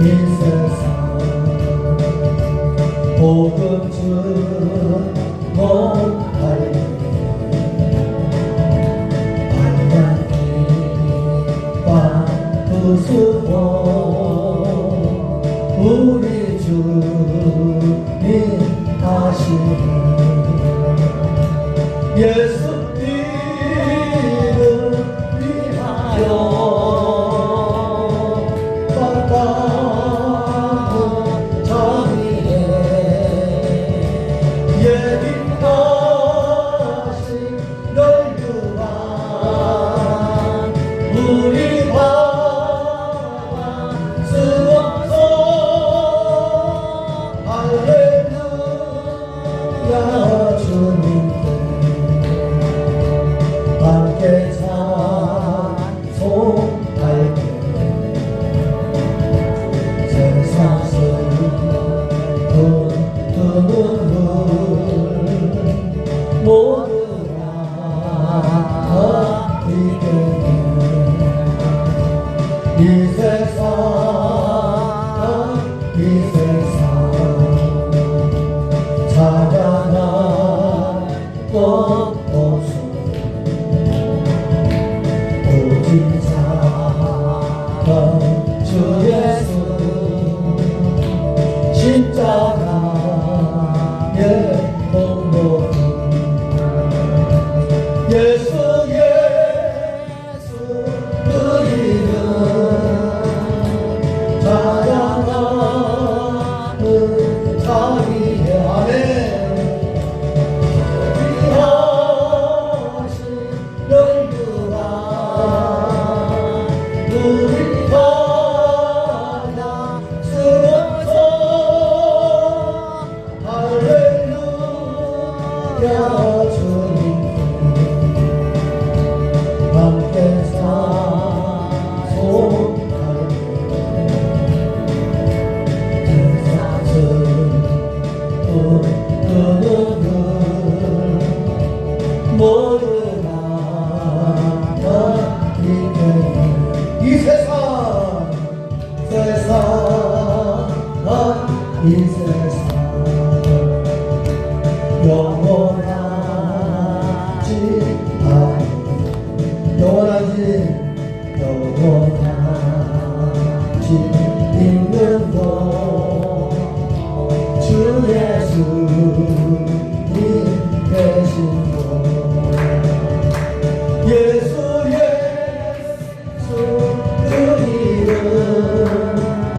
이 세상 복음 준 못하리 반갑기 반부수고 우리 주님 다시는 이 세상 이 세상 찾아난 것 없어 오직 사랑 Jesus.